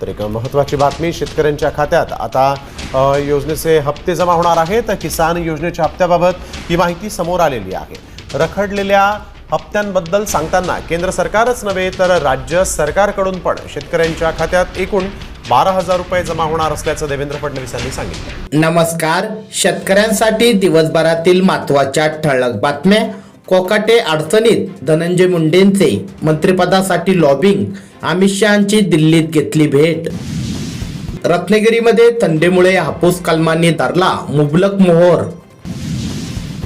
तर एक महत्त्वाची बातमी शेतकऱ्यांच्या खात्यात. आता योजनेचे हप्ते जमा होणार आहेत. किसान योजनेच्या हप्त्याबाबत ही माहिती समोर आलेली आहे. रखडलेल्या हप्त्यांबद्दल सांगताना केंद्र सरकारच नव्हे तर राज्य सरकारकडून पण शेतकऱ्यांच्या खात्यात एकूण बारा हजार रुपये जमा होणार असल्याचं देवेंद्र फडणवीस यांनी सांगितलं. नमस्कार. शेतकऱ्यांसाठी दिवसभरातील महत्त्वाच्या ठळक बातम्या कोकाटे अडचणीत धनंजय मुंडेंचे मंत्रिपदासाठी लॉबिंग अमित शहाची दिल्लीत घेतली भेट. रत्नागिरीमध्ये थंडीमुळे हापूस कलमांनी धरला मुबलक मोहर.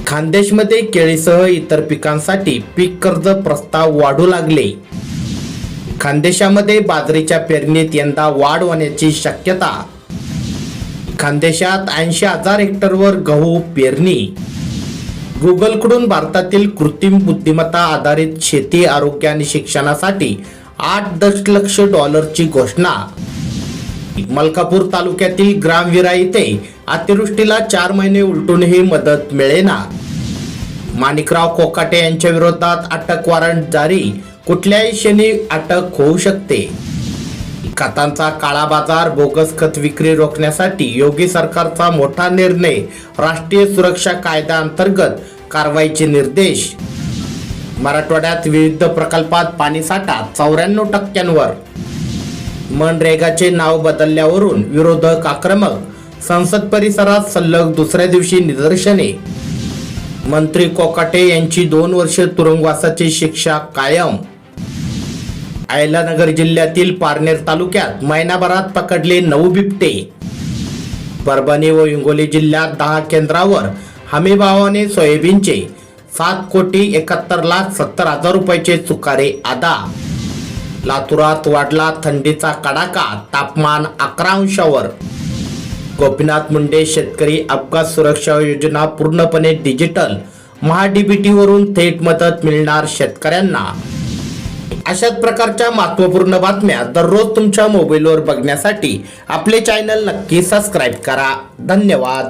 खानदेशमध्ये केळीसह इतर पिकांसाठी पीक कर्ज प्रस्ताव वाढू लागले. खानदेशामध्ये बाजरीच्या पेरणीत यंदा वाढ होण्याची शक्यता. खानदेशात ऐंशी हजार हेक्टरवर गहू पेरणी. गुगलकडून भारतातील कृत्रिम बुद्धिमत्ता आधारित शेती आरोग्य आणि शिक्षणासाठी आठ दशलक्ष डॉलरची घोषणा. मलकापूर तालुक्यातील ग्रामविरा येथे अतिवृष्टीला चार महिने उलटूनही मदत मिळेना. माणिकराव कोकाटे यांच्या विरोधात अटक वॉरंट जारी. कुठल्याही क्षणी अटक होऊ शकते. खतांचा काळा बाजार बोगस खत विक्री रोखण्यासाठी योगी सरकारचा मोठा निर्णय राष्ट्रीय सुरक्षा कायदा अंतर्गत कारवाईचे निर्देश. मराठवाड्यात विविध प्रकल्पात पाणीसाठा चौऱ्याण्णव टक्क्यांवर. मनरेगाचे नाव बदलल्यावरून विरोधक आक्रमक. संसद परिसरात सलग दुसऱ्या दिवशी निदर्शने. मंत्री कोकाटे यांची दोन वर्ष तुरुंगवासाची शिक्षा कायम. आयलानगर जिल्ह्यातील पारनेर तालुक्यात महिनाभरात पकडले नऊ बिबटे. परभणी व हिंगोली जिल्ह्यात दहा केंद्रावर हमीभावाने सोयाबीनचे सात कोटी एकाहत्तर लाख सत्तर हजार रुपयाचे चुकारे अदा. लातूरात वाढला थंडीचा कडाका तापमान अकरा अंशावर गोपीनाथ मुंडे शेतकरी अपघात सुरक्षा योजना पूर्णपणे डिजिटल महाडीबीटीवरून थेट मदत मिळणार शेतकऱ्यांना. अशाच प्रकारच्या महत्त्वपूर्ण बातम्या दररोज तुमच्या मोबाईलवर बघण्यासाठी आपले चॅनल नक्की सबस्क्राईब करा. धन्यवाद.